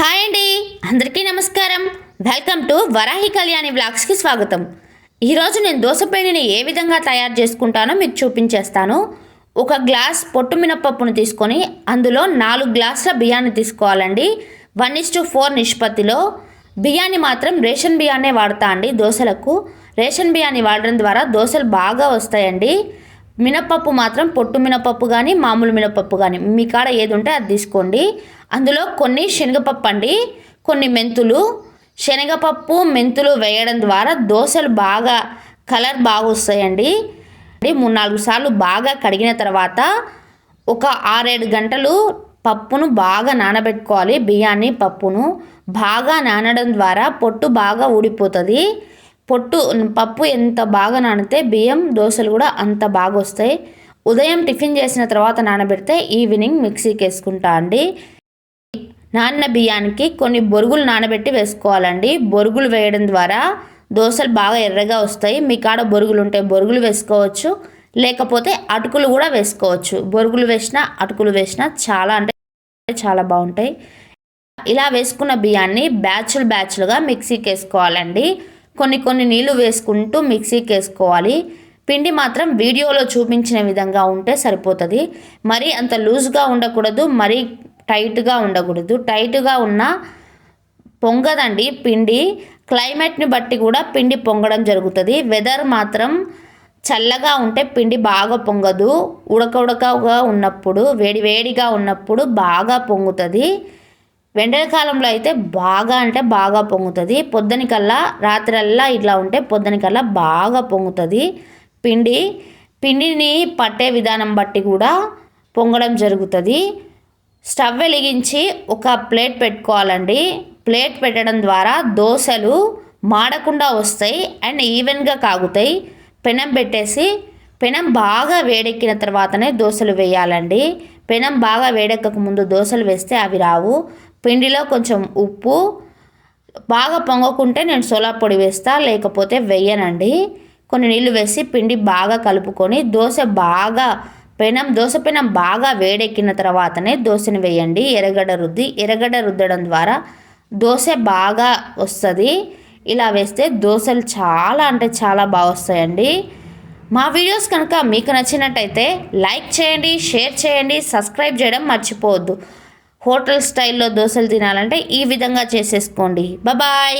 Hi అండి. అందరికీ నమస్కారం. వెల్కమ్ టు వరాహి కళ్యాణి బ్లాగ్స్కి స్వాగతం. ఈరోజు నేను దోసపిండిని ఏ విధంగా తయారు చేసుకుంటానో మీకు చూపించేస్తాను. ఒక గ్లాస్ పొట్టు మినపప్పును తీసుకొని అందులో నాలుగు గ్లాసుల బియ్యాన్ని తీసుకోవాలండి. వన్ ఇస్ టు ఫోర్ నిష్పత్తిలో. బియ్యాన్ని మాత్రం రేషన్ బియ్యాన్నే వాడతా అండి దోశలకు. రేషన్ బియ్యాన్ని వాడడం ద్వారా దోశలు బాగా వస్తాయండి. మినపప్పు మాత్రం పొట్టు మినపప్పు కానీ మామూలు మినపప్పు కానీ మీ కాడ ఏది ఉంటే అది తీసుకోండి. అందులో కొన్ని శనగపప్పు అండి కొన్ని మెంతులు. శనగపప్పు మెంతులు వేయడం ద్వారా దోశలు బాగా కలర్ బాగా వస్తాయండి మూడు నాలుగు సార్లు బాగా కడిగిన తర్వాత ఒక ఆరేడు గంటలు పప్పును బాగా నానబెట్టుకోవాలి. బియ్యాన్ని పప్పును బాగా నానడం ద్వారా పొట్టు బాగా ఊడిపోతుంది. పొట్టు పప్పు ఎంత బాగా నానితే బియ్యం దోశలు కూడా అంత బాగా వస్తాయి ఉదయం టిఫిన్ చేసిన తర్వాత నానబెడితే ఈవినింగ్ మిక్సీకి వేసుకుంటా అండి. నాన్న బియ్యానికి కొన్ని బొరుగులు నానబెట్టి వేసుకోవాలండి. బొరుగులు వేయడం ద్వారా దోశలు బాగా ఎర్రగా వస్తాయి. మీ కాడ బొరుగులు ఉంటే బొరుగులు వేసుకోవచ్చు. లేకపోతే అటుకులు కూడా వేసుకోవచ్చు. బొరుగులు వేసినా అటుకులు వేసినా చాలా అంటే చాలా బాగుంటాయి. ఇలా వేసుకున్న బియ్యాన్ని బ్యాచ్లు బ్యాచ్లుగా మిక్సీకి వేసుకోవాలండి కొన్ని కొన్ని నీళ్ళు వేసుకుంటూ మిక్సీకి వేసుకోవాలి పిండి మాత్రం వీడియోలో చూపించిన విధంగా ఉంటే సరిపోతుంది. మరీ అంత లూజ్గా ఉండకూడదు మరీ టైట్గా ఉండకూడదు. టైట్గా ఉన్న పొంగదండి పిండి. క్లైమేట్ని బట్టి కూడా పిండి పొంగడం జరుగుతుంది. వెదర్ మాత్రం చల్లగా ఉంటే పిండి బాగా పొంగదు. ఉడక ఉడకగా ఉన్నప్పుడు వేడి వేడిగా ఉన్నప్పుడు బాగా పొంగుతుంది. కాలంలో అయితే బాగా అంటే బాగా పొంగుతుంది. పొద్దునికల్లా రాత్రల్లా ఇట్లా ఉంటే పొద్దునికల్లా బాగా పొంగుతుంది పిండి. పిండిని పట్టే విధానం బట్టి కూడా పొంగడం జరుగుతుంది. స్టవ్ వెలిగించి ఒక ప్లేట్ పెట్టుకోవాలండి. ప్లేట్ పెట్టడం ద్వారా దోశలు మాడకుండా వస్తాయి అండ్ ఈవెన్గా కాగుతాయి. పెనం పెట్టేసి పెనం బాగా వేడెక్కిన తర్వాతనే దోశలు వేయాలండి. పెనం బాగా వేడెక్కక ముందు దోశలు వేస్తే అవి రావు. పిండిలో కొంచెం ఉప్పు. బాగా పొంగకుంటే నేను సోలా పొడి వేస్తా లేకపోతే వెయ్యనండి కొన్ని నీళ్ళు వేసి పిండి బాగా కలుపుకొని దోశ బాగా పెనం దోశ పెనం బాగా వేడెక్కిన తర్వాతనే దోశని వేయండి. ఎర్రగడ్డ రుద్ది ఎర్రగడ్డ రుద్దడం ద్వారా దోశ బాగా వస్తుంది. ఇలా వేస్తే దోశలు చాలా అంటే చాలా బాగా వస్తాయండి. మా వీడియోస్ కనుక మీకు నచ్చినట్టయితే లైక్ చేయండి షేర్ చేయండి సబ్స్క్రైబ్ చేయడం మర్చిపోవద్దు. హోటల్ స్టైల్లో దోశలు తినాలంటే ఈ విధంగా చేసేసుకోండి. బాయ్